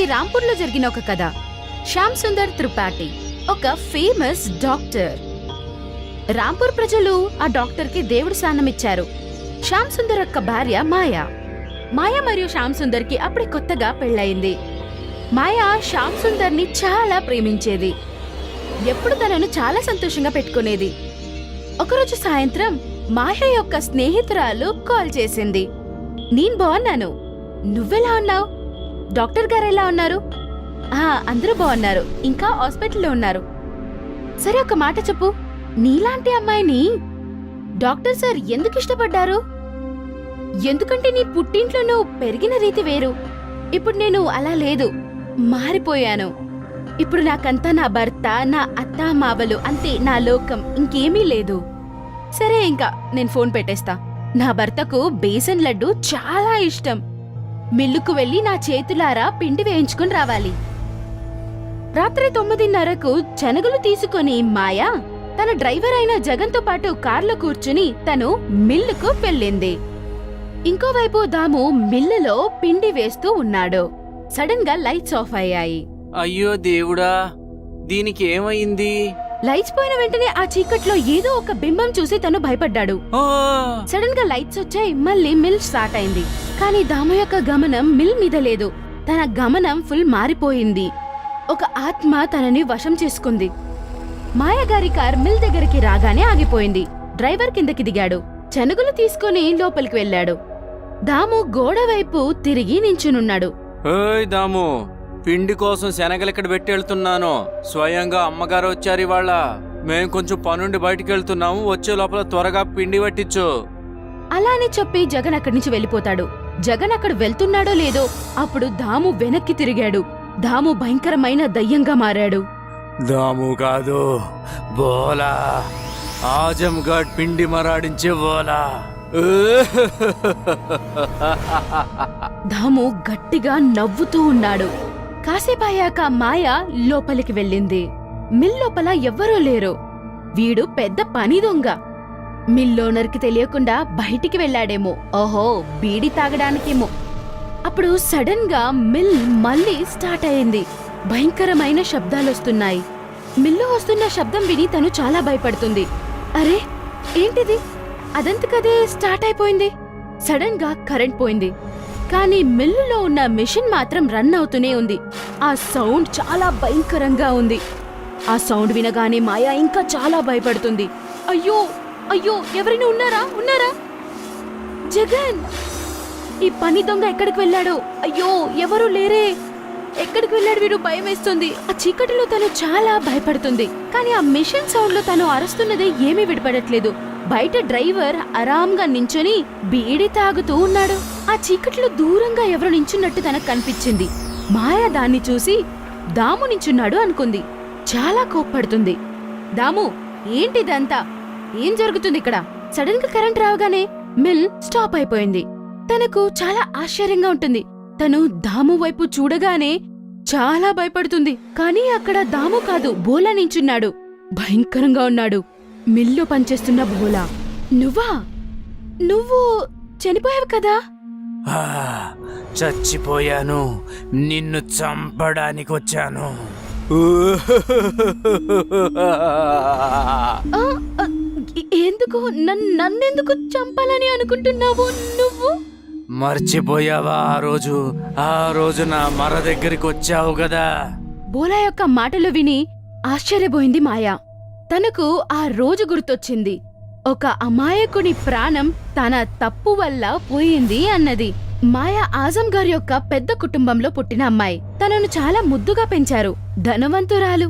ఇది రాంపూర్లో జరిగిన ఒక కథ. శ్యామ్ సుందర్ త్రిపాఠి ఒక ఫేమస్ డాక్టర్. రాంపూర్ ప్రజలు ఆ డాక్టర్కి దేవుడు స్థానం ఇచ్చారు. శ్యామ్ సుందర్ యొక్క భార్య మాయా. మాయా మరియు శ్యామ్ సుందర్కి అప్పుడే కొత్తగా పెళ్ళయింది. మాయా శ్యామ్ సుందర్ని చాలా ప్రేమించేది. ఎప్పుడు తనను చాలా సంతోషంగా పెట్టుకునేది. ఒకరోజు సాయంత్రం మాయా యొక్క స్నేహితురాలు కాల్ చేసింది. నేను బాగున్నాను. నువ్వెలా ఉన్నావు? డాక్టర్ గారు ఎలా ఉన్నారు? అందరూ బాగున్నారు. ఇంకా హాస్పిటల్లో ఉన్నారు. సరే ఒక మాట చెప్పు. నీలాంటి అమ్మాయిని డాక్టర్ సార్ ఎందుకు ఇష్టపడ్డారు? ఎందుకంటే నీ పుట్టింట్లో నువ్వు పెరిగిన రీతి వేరు. ఇప్పుడు నేను అలా లేదు. మారిపోయాను. ఇప్పుడు నాకంతా నా భర్త నా అత్త మావలు అంతే నా లోకం. ఇంకేమీ లేదు. సరే ఇంకా నేను ఫోన్ పెట్టేస్తా. నా భర్తకు బేసన్ లడ్డు చాలా ఇష్టం. మిల్లుకు వెళ్ళి నా చేతులారా పిండి వేయించుకుని రావాలి. రాత్రి తొమ్మిదిన్నరకు శనగలు తీసుకొని మాయా తన డ్రైవర్ అయిన జగన్తో పాటు కార్లో కూర్చుని తను మిల్లుకు వెళ్ళింది. ఇంకోవైపు దాము మిల్లులో పిండి వేస్తూ ఉన్నాడు. సడన్గా లైట్స్ ఆఫ్ అయ్యాయి. అయ్యో దేవుడా దీనికి ఏమైంది? లైట్స్ పోయిన వెంటనే ఆ చీకట్లో ఏదో ఒక బింబం చూసి తను భయపడ్డాడు. ఆ! సడన్గా లైట్స్ వచ్చాయి మళ్ళీ మిల్ స్టార్ట్ అయింది. కానీ దాము యొక్క గమనం మిల్ మీద లేదు. తన గమనం ఫుల్ మారిపోయింది. ఒక ఆత్మ తనని వశం చేసుకుంది. మాయగారి కార్ మిల్ దగ్గరికి రాగానే ఆగిపోయింది. డ్రైవర్ కిందకి దిగాడు. చనుగులు తీసుకుని లోపలికి వెళ్ళాడు. దాము గోడ వైపు తిరిగి నించునున్నాడు. ఏయ్ దాము పిండి కోసం శనగలు ఇక్కడ పెట్టి వెళ్తున్నాను. స్వయంగా అమ్మగారు వచ్చారు ఇవాళ. మేం కొంచెం పనుండి బయటికి వెళ్తున్నాము. వచ్చే లోపల త్వరగా పిండి పట్టించు. అలా అని చెప్పి జగన్ అక్కడి నుంచి వెళ్ళిపోతాడు. జగన్ అక్కడ వెళ్తున్నాడో లేదో అప్పుడు దాము వెనక్కి తిరిగాడు. దాము భయంకరమైన దయ్యంగా మారాడు. దాము కాదు బోలా. ఆజంగఢ్ పిండి మరాడించే బోలా. దాము గట్టిగా నవ్వుతూ ఉన్నాడు. కాసేపాయాక మాయ లోపలికి వెళ్ళింది. మిల్ లోపల ఎవ్వరూ లేరు. వీడు పెద్ద పని దొంగ. మిల్లోనర్కి తెలియకుండా బయటికి వెళ్ళాడేమో. ఓహో బీడి తాగడానికేమో. అప్పుడు సడన్గా మిల్ మళ్ళీ స్టార్ట్ అయింది. భయంకరమైన శబ్దాలొస్తున్నాయి. మిల్లు వస్తున్న శబ్దం విని తను చాలా భయపడుతుంది. అరే ఏంటిది? అదంతకదే స్టార్ట్ అయిపోయింది. సడన్గా కరెంట్ పోయింది. కానీ మిల్లులో ఉన్న మిషన్ మాత్రం రన్ అవుతూనే ఉంది. ఆ సౌండ్ చాలా భయంకరంగా ఉంది. ఆ సౌండ్ వినగానే మాయా ఇంకా చాలా భయపడుతుంది. అయ్యో అయ్యో ఎవరైనా ఉన్నారా? ఉన్నారా? జగన్! ఈ పని దొంగ ఎక్కడికి వెళ్ళాడు? అయ్యో ఎవరు లేరే. ఎక్కడికి వెళ్ళాడు వీడు? భయం వేస్తుంది. ఆ చీకటిలో తను చాలా భయపడుతుంది. కానీ ఆ మిషన్ సౌండ్లో తను అరుస్తున్నది ఏమీ విడిపడట్లేదు. బయట డ్రైవర్ ఆరాంగా నించొని బీడి తాగుతూ ఉన్నాడు. ఆ చీకట్లో దూరంగా ఎవరు నించున్నట్టు తనకు కనిపించింది. మాయా దాన్ని చూసి దాము నించున్నాడు అనుకుంది. చాలా కోప్పడుతుంది. దాము ఏంటిదంతా? ఏం జరుగుతుంది ఇక్కడ? సడన్గా కరెంట్ రావగానే మిల్ స్టాప్ అయిపోయింది. తనకు చాలా ఆశ్చర్యంగా ఉంటుంది. తను దాము వైపు చూడగానే చాలా భయపడుతుంది. కానీ అక్కడ దాము కాదు బోలా నించున్నాడు. భయంకరంగా ఉన్నాడు. మిల్లో పనిచేస్తున్న బోలా. నువ్వా? నువ్వు చనిపోయావు కదా? చచ్చిపోయాను. నిన్ను చంపడానికి వచ్చాను. ఎందుకు? నన్- నన్నెందుకు చంపాలని అనుకుంటున్నావు నువ్వు? మర్చిపోయావా ఆ రోజు? ఆ రోజు నా మర దగ్గరికి వచ్చావు కదా. బోలా యొక్క మాటలు విని ఆశ్చర్యపోయింది మాయా. తనకు ఆ రోజు గుర్తొచ్చింది. ఒక అమాయకుని ప్రాణం తన తప్పు వల్ల పోయింది అన్నది. మాయా ఆజం గారి యొక్క పెద్ద కుటుంబంలో పుట్టిన అమ్మాయి. తనను చాలా ముద్దుగా పెంచారు. ధనవంతురాలు.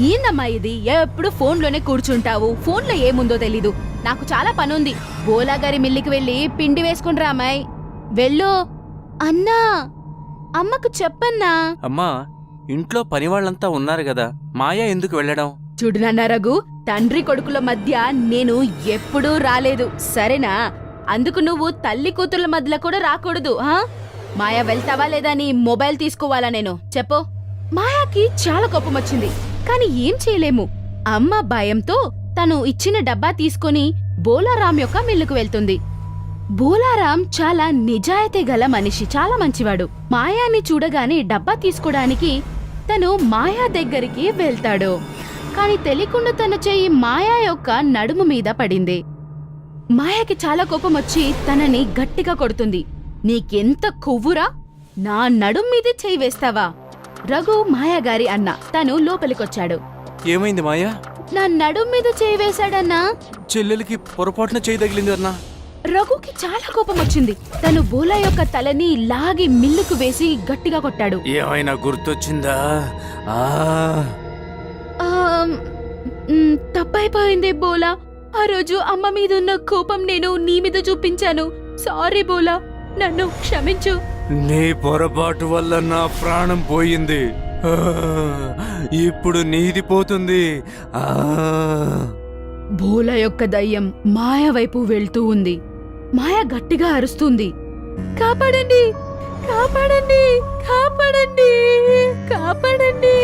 ఏందమ్మా ఇది? ఎప్పుడు ఫోన్లోనే కూర్చుంటావు? ఫోన్లో ఏముందో తెలీదు. నాకు చాలా పనుంది. బోలాగారి మిల్లికి వెళ్ళి పిండి వేసుకుని అమ్మాయి. వెళ్ళు. అన్నా అమ్మకు చెప్పన్నా. అమ్మా ఇంట్లో పని వాళ్ళంతా ఉన్నారు కదా. మాయా ఎందుకు వెళ్ళడం? చూడు నాన్న రఘు తండ్రి కొడుకుల మధ్య నేను ఎప్పుడూ రాలేదు సరేనా? అందుకు నువ్వు తల్లి కూతుర్ల మధ్యలో కూడా రాకూడదు ఆ? మాయా వెళ్తావా లేదా నీ మొబైల్ తీసుకోవాలా నేను? చెప్పు. మాయాకి చాలా కోపం వచ్చింది కానీ ఏం చేయలేము. అమ్మ భయంతో తను ఇచ్చిన డబ్బా తీసుకొని బోలారాం యొక్క మిల్లుకు వెళ్తుంది. బోలారాం చాలా నిజాయితీ గల మనిషి చాలా మంచివాడు. మాయాని చూడగానే డబ్బా తీసుకోవడానికి తను మాయా దగ్గరికి వెళ్తాడు. కాని తెలియకుండా తన చెయ్యి మాయా యొక్క నడుము మీద పడింది. మాయాకి చాలా కోపం వచ్చి తనని గట్టిగా కొడుతుంది. నీకెంత కొవ్వురా? నా నడుం మీద చేయి వేస్తావా? రఘు మాయా గారి అన్న తను లోపలికొచ్చాడు. ఏమైంది మాయా? నా నడుం మీద చేయి వేశాడన్నా? చెల్లెలికి పొరపాటున చేయి తగిలింది అన్నా? రఘుకి చాలా కోపం వచ్చింది. తను బోలా యొక్క తలని లాగి మిల్లుకు వేసి గట్టిగా కొట్టాడు. ఏమైనా గుర్తొచ్చిందా? ఆ. తప్పైపోయింది బోలా. ఆ రోజు అమ్మ మీద ఉన్న కోపం నేను నీ మీద చూపించాను. సారీ బోలా నన్ను క్షమించు. నీ పొరపాటు వల్ల నా ప్రాణం పోయింది. ఇప్పుడు నీది పోతుంది. బోలా యొక్క దయ్యం మాయ వైపు వెళ్తూ ఉంది. మాయ గట్టిగా అరుస్తుంది. కాపాడండి కాపాడండి కాపాడండి కాపాడండి.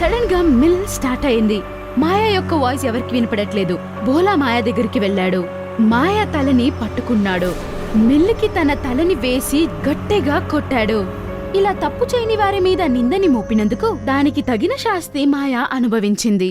సడన్గా మిల్ స్టార్ట్ అయింది. మాయా యొక్క వాయిస్ ఎవరికి వినపడట్లేదు. బోలా మాయ దగ్గరికి వెళ్ళాడు. మాయా తలని పట్టుకున్నాడు. మిల్లుకి తన తలని వేసి గట్టిగా కొట్టాడు. ఇలా తప్పు చేయని వారి మీద నిందని మోపినందుకు దానికి తగిన శాస్తి మాయ అనుభవించింది.